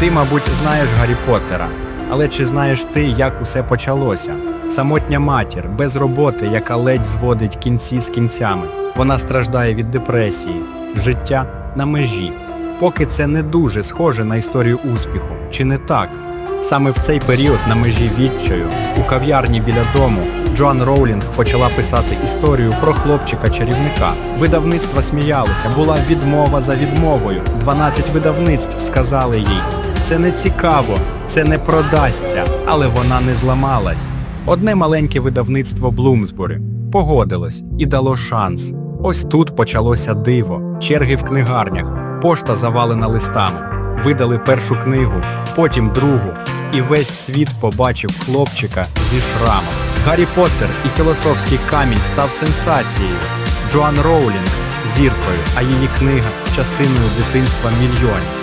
Ти, мабуть, знаєш Гаррі Поттера, але чи знаєш ти, як усе почалося? Самотня матір, без роботи, яка ледь зводить кінці з кінцями. Вона страждає від депресії, життя на межі. Поки це не дуже схоже на історію успіху, чи не так? Саме в цей період на межі відчаю, у кав'ярні біля дому, Джоан Роулінг почала писати історію про хлопчика-чарівника. Видавництва сміялися, була відмова за відмовою. 12 видавництв сказали їй: це не цікаво, це не продасться, але вона не зламалась. Одне маленьке видавництво Блумсбурі погодилось і дало шанс. Ось тут почалося диво, черги в книгарнях, пошта завалена листами. Видали першу книгу, потім другу, і весь світ побачив хлопчика зі шрамом. Гаррі Поттер і філософський камінь став сенсацією. Джоан Роулінг зіркою, а її книга частиною дитинства мільйонів.